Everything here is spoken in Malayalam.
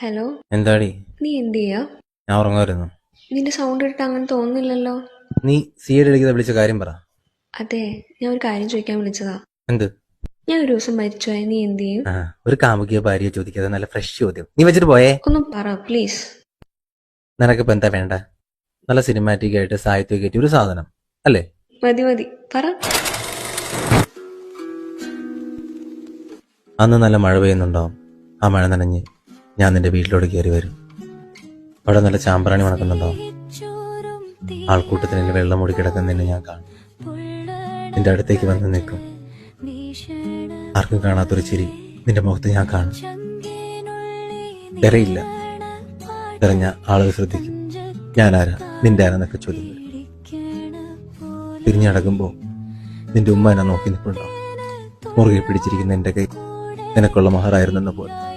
ഹലോ എന്താടി? നീ എന്ത് ചെയ്യാ ഞാൻ ഉറങ്ങുമായിരുന്നു നിന്റെ സൗണ്ട് ഇട്ടിട്ട് അങ്ങനെ തോന്നുന്നില്ലല്ലോ. നീ സി എഡ് വിളിച്ച കാര്യം പറ. അതെ ഞാൻ ഒരു കാര്യം ചോദിക്കാൻ വിളിച്ചതാ. എന്ത്? ഞാൻ ഒരു ദിവസം മരിച്ചുപോയ നീ എന്ത് ചെയ്യും? ആ ഒരു കാമുകിയ ഭാര്യയോ ചോദിക്കാതെ നല്ല ഫ്രഷ് ചോദ്യം. നീ വെച്ചിട്ട് പോയേ? ഒന്ന് പറ പ്ലീസ് നിനക്കിപ്പോ എന്താ വേണ്ട? നല്ല സിനിമാറ്റിക് ആയിട്ട് സാഹിത്യം കയറ്റി ഒരു സാധനം അല്ലേ? മതി മതി. പറ. അന്ന് നല്ല മഴ പെയ്യുന്നുണ്ടാവും. ആ മഴ നനഞ്ഞ്. ഞാൻ നിന്റെ വീട്ടിലോട്ട് കയറി വരും. അവിടെ നല്ല ചാമ്പ്രാണി മണക്കുന്നുണ്ടാവും ആൾക്കൂട്ടത്തിന് വെള്ളം മൂടി കിടക്കുന്നതിന് ഞാൻ കാണും. നിന്റെ അടുത്തേക്ക് വന്ന് നിൽക്കും. ആർക്കും കാണാത്തൊരു ചിരി നിന്റെ മുഖത്ത് ഞാൻ കാണും. തിരയില്ല തിരഞ്ഞ ആളുകൾ ശ്രദ്ധിക്കും. ഞാനാരാ? നിന്റെ ആരാന്നൊക്കെ ചോദ്യം വരും തിരിഞ്ഞടക്കുമ്പോ നിന്റെ ഉമ്മ എന്നെ നോക്കി നിൽപ്പുണ്ടാവും മുറുകെ പിടിച്ചിരിക്കുന്ന എന്റെ കൈ നിനക്കുള്ള മഹറായിരുന്നെന്ന പോലെ.